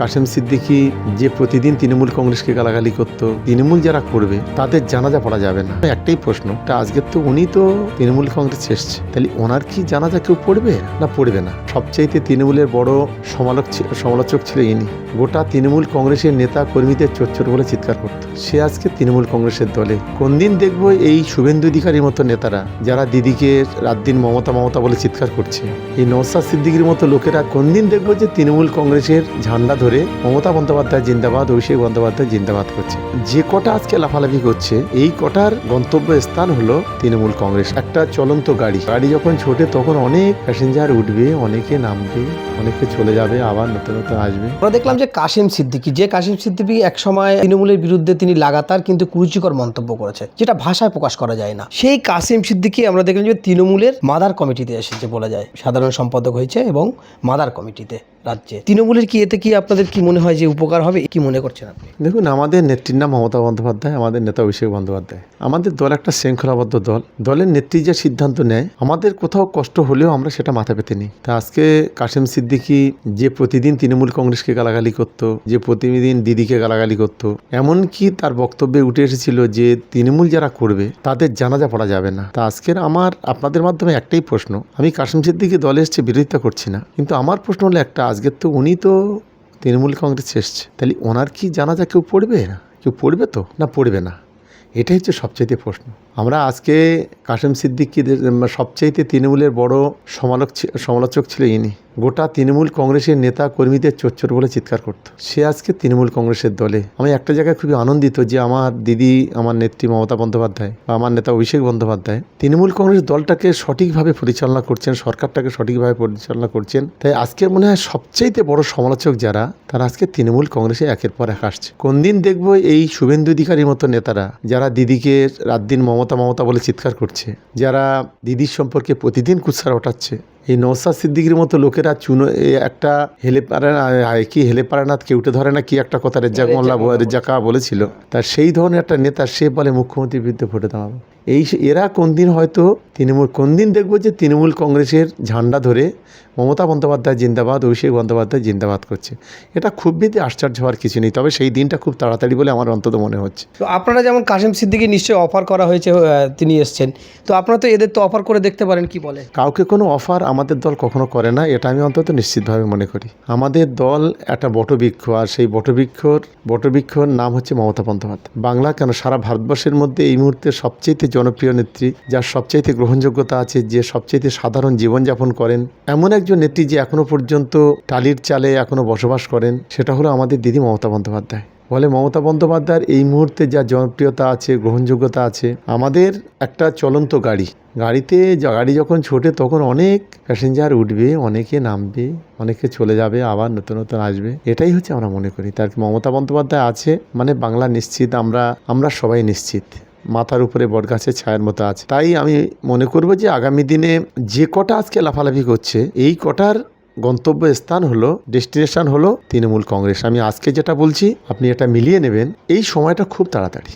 কাশেম সিদ্দিকি যে প্রতিদিন তৃণমূল কংগ্রেসকে গালাগালি করত, তৃণমূল যারা করবে তাদের জানাজা পড়া যাবে না। একটাই প্রশ্ন, তা আজকের তো উনি তো তৃণমূল কংগ্রেস এসছে। তাহলে ওনার কি জানাজা কেউ পড়বে না পড়বে না? সবচাইতে তৃণমূলের বড় সমালোচ সমালোচক ছিল ইনি। গোটা তৃণমূল কংগ্রেসের নেতা কর্মীদের চোর বলে চিৎকার করত। সে আজকে তৃণমূল কংগ্রেসের দলে। কোন দিন দেখব এই শুভেন্দু অধিকারীর মতো নেতারা, যারা দিদিকে রাত দিন মমতা মমতা বলে চিৎকার করছে। এই নৌসাদ সিদ্দিকির মতো লোকেরা কোন দিন দেখব যে তৃণমূল কংগ্রেসের ঝান্ডা ধরে মমতা বন্দ্যোপাধ্যায় জিন্দাবাদ, অভিষেক বন্দ্যোপাধ্যায় জিন্দাবাদ করছে। যে কটা আজকে লাফালাফি করছে, এই কটার গন্তব্য স্থান হলো তৃণমূল কংগ্রেস। একটা চলন্ত গাড়ি। গাড়ি যখন ছোটে, তখন অনেক প্যাসেঞ্জার উঠবে, অনেকে নামবে, অনেকে চলে যাবে, আবার নতুন নতুন আসবে। আমরা দেখলাম যে কাশিম সিদ্দিকি, যে কাশিম সিদ্দিকি এক সময় তৃণমূলের বিরুদ্ধে তিনি লাগাতার কিন্তু কুরুচিকর মন্তব্য করেছে, যেটা ভাষায় প্রকাশ করা যায় না। সেই কাশিম সিদ্দিকি আমরা দেখলাম যে তৃণমূলের মাদার কমিটিতে এসেছে বলা যায়। সাধারণ সম্পাদক হয়েছে এবং মাদার কমিটিতে রাজ্যে। তৃণমূলের কি এতে কি আপনাদের কি মনে হয় যে উপকার হবে? কি মনে করছেন আপনি? দেখুন, আমাদের নেত্রীর নাম মমতা বন্দ্যোপাধ্যায়, আমাদের নেতা অভিষেক বন্দ্যোপাধ্যায়। আমাদের দল একটা শৃঙ্খলাবদ্ধ দল। দলের নেত্রী যে সিদ্ধান্ত নেয়, আমাদের কোথাও কষ্ট হলেও আমরা সেটা মাথা পেতে নিই। তা আজকে কাশেম সিদ্দিকী যে প্রতিদিন তৃণমূল কংগ্রেসকে গালাগালি করত, যে প্রতিদিন দিদিকে গালাগালি করত, এমনকি তার বক্তব্যে উঠে এসেছিল যে তৃণমূল যারা করবে, তাদের জানাজা পড়া যাবে না। তা আজকের আমার, আপনাদের মাধ্যমে একটাই প্রশ্ন। আমি কাশেম সিদ্দিকী দলে এসছে বিরোধিতা করছি না। কিন্তু আমার প্রশ্ন হলো একটা আজকের তো উনি তো তৃণমূল কংগ্রেস এসছে। তাহলে ওনার কি জানা জানাজা কেউ পড়বে? না কেউ পড়বে তো? না, পড়বে না। এটাই হচ্ছে সবচাইতে প্রশ্ন। আমরা আজকে কাশেম সিদ্দিকীদের, সবচাইতে তৃণমূলের বড় সমালোচ সমালোচক ছিল ইনি। গোটা তৃণমূল কংগ্রেসের নেতা কর্মীদের চোর বলে চিৎকার করত। সে আজকে তৃণমূল কংগ্রেসের দলে। আমি একটা জায়গায় খুবই আনন্দিত যে আমার দিদি, আমার নেত্রী মমতা বন্দ্যোপাধ্যায় বা আমার নেতা অভিষেক বন্দ্যোপাধ্যায় তৃণমূল কংগ্রেস দলটাকে সঠিকভাবে পরিচালনা করছেন, সরকারটাকে সঠিকভাবে পরিচালনা করছেন। তাই আজকের মনে হয় সবচাইতে বড় সমালোচক যারা, তারা আজকে তৃণমূল কংগ্রেসে একের পর এক আসছে। কোন দিন দেখব এই শুভেন্দু অধিকারীর মতো নেতারা, যারা দিদিকে রাত দিন মমতা মমতা বলে চিৎকার করছে, যারা দিদির সম্পর্কে প্রতিদিন কুৎসার ওঠাচ্ছে এই নৌসাদ সিদ্দিকির মতো লোকেরা চুনো একটা হেলে পারে না কি হেলে পারে না কেউটে ধরে না কি একটা কথা রেজ্জাক মোল্লা রেজ্জাকা বলেছিল। তা সেই ধরনের একটা নেতা সে বলে মুখ্যমন্ত্রীর বিরুদ্ধে ভোটে দাঁড়াবো। এই এরা কোন দিন হয়তো তৃণমূল কোন দিন দেখব যে তৃণমূল কংগ্রেসের ঝান্ডা ধরে মমতা বন্দ্যোপাধ্যায় জিন্দাবাদ অভিষেক বন্দ্যোপাধ্যায় জিন্দাবাদ করছে। এটা খুব বেশি আশ্চর্য হওয়ার কিছু নেই তবে সেই দিনটা খুব তাড়াতাড়ি বলে আমার অন্তত মনে হচ্ছে। তো আপনারা যেমন কাশিম সিদ্দিকি নিশ্চয়ই অফার করা হয়েছে তিনি এসছেন। তো আপনারা তো এদের তো অফার করে দেখতে পারেন কি বলে কাউকে কোনো অফার আমাদের দল কখনো করে না এটা আমি অন্তত নিশ্চিতভাবে মনে করি। আমাদের দল একটা বটবৃক্ষ আর সেই বটবৃক্ষর বটবৃক্ষর নাম হচ্ছে মমতা বন্দ্যোপাধ্যায়। বাংলা কেন সারা ভারতবর্ষের মধ্যে এই মুহূর্তে সবচেয়ে জনপ্রিয় নেত্রী, যার সবচাইতে গ্রহণযোগ্যতা আছে যে সবচাইতে সাধারণ জীবনযাপন করেন। এমন একজন নেত্রী যে এখনও পর্যন্ত টালির চালে এখনও বসবাস করেন, সেটা হলো আমাদের দিদি মমতা বন্দ্যোপাধ্যায়। ফলে মমতা বন্দ্যোপাধ্যায়ের এই মুহূর্তে যা জনপ্রিয়তা আছে, গ্রহণযোগ্যতা আছে, আমাদের একটা চলন্ত গাড়ি। গাড়িতে গাড়ি যখন ছোটে তখন অনেক প্যাসেঞ্জার উঠবে, অনেকে নামবে, অনেকে চলে যাবে, আবার নতুন নতুন আসবে। এটাই হচ্ছে আমরা মনে করি। তার মমতা বন্দ্যোপাধ্যায় আছে মানে বাংলা নিশ্চিত, আমরা আমরা সবাই নিশ্চিত। মাথার উপরে বটগাছের ছায়ের মতো আছে। তাই আমি মনে করব যে আগামী দিনে যে কটা আজকে লাফালাফি করছে, এই কটার গন্তব্য স্থান হলো, ডেস্টিনেশন হলো তৃণমূল কংগ্রেস। আমি আজকে যেটা বলছি, আপনি এটা মিলিয়ে নেবেন। এই সময়টা খুব তাড়াতাড়ি।